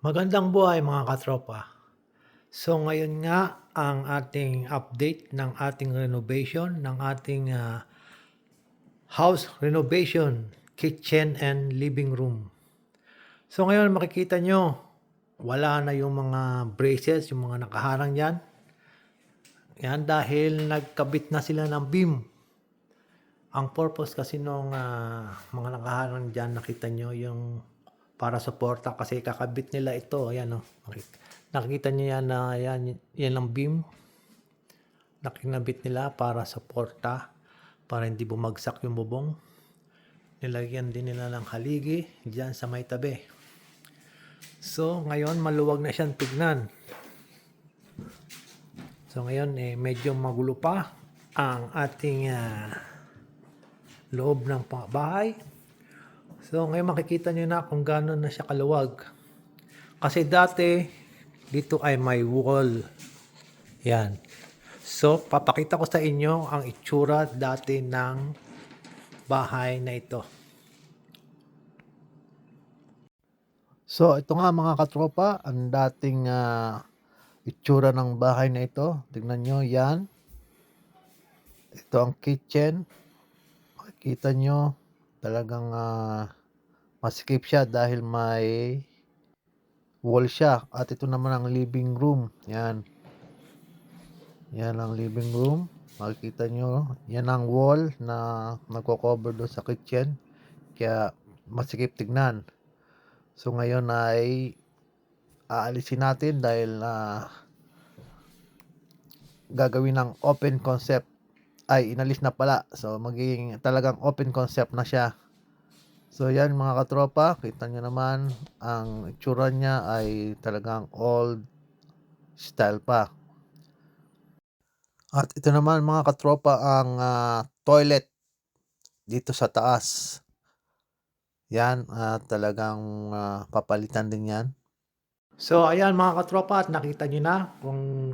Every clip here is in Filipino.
Magandang buhay mga katropa. So ngayon nga ang ating update ng ating renovation, ng ating ah, house renovation, kitchen and living room. So ngayon makikita nyo, wala na yung mga braces, yung mga nakaharang yan. Yan dahil nagkabit na sila ng beam. Ang purpose kasi nung ah, mga nakaharang dyan, nakita nyo yung para suporta kasi kakabit nila ito. Ayan o. Nakikita nyo yan na yan, yan ang beam. Nakinabit nila para suporta. Para hindi bumagsak yung bubong. Nilagyan din nila ng haligi dyan sa may tabi. So, ngayon maluwag na siyang tignan. So, ngayon eh, medyo magulo pa ang ating ah, loob ng bahay. So, ngayon makikita nyo na kung gano'n na siya kaluwag. Kasi dati, dito ay may wall. Yan. So, papakita ko sa inyo ang itsura dati ng bahay na ito. So, ito nga mga katropa, ang dating ah, itsura ng bahay na ito. Tingnan nyo, yan. Ito ang kitchen. Makikita nyo, talagang ah, masikip siya dahil may wall siya. At ito naman ang living room. Yan. Yan ang living room. Makikita nyo, yan ang wall na nagko-cover doon sa kitchen. Kaya masikip tignan. So ngayon ay aalisin natin dahil ah, gagawin ng open concept ay inalis na pala. So magiging talagang open concept na siya. So yan mga katropa, kita nyo naman ang itsura niya ay talagang old style pa. At ito naman mga katropa ang ah, toilet dito sa taas. Yan, at talagang ah, papalitan din yan. So ayan mga katropa at nakita nyo na kung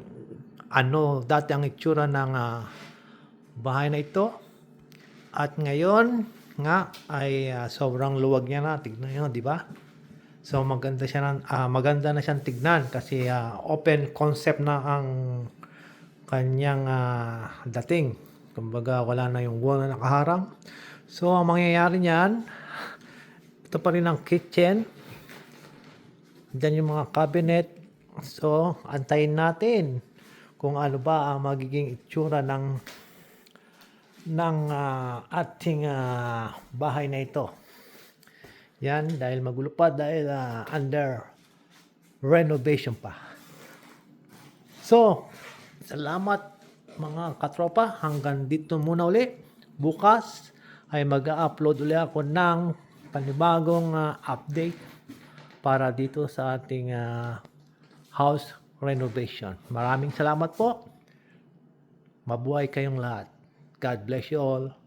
ano dati ang itsura ng ah, bahay na ito. At ngayon nga ay ah, sobrang luwag niya na. Tignan nyo, di ba? So maganda siya na, ah, maganda na siyang tignan kasi ah, open concept na ang kanyang ah, dating. Kumbaga wala na yung wall na nakaharang. So ang mangyayari niyan, ito pa rin ang kitchen. Diyan yung mga cabinet. So antayin natin kung ano ba ang magiging itsura ng ng ah, ating ah, bahay na ito. Yan dahil magulo pa dahil ah, under renovation pa. So, salamat mga katropa. Hanggang dito muna uli. Bukas ay mag-upload uli ako ng panibagong ah, update para dito sa ating ah, house renovation. Maraming salamat po. Mabuhay kayong lahat. God bless you all.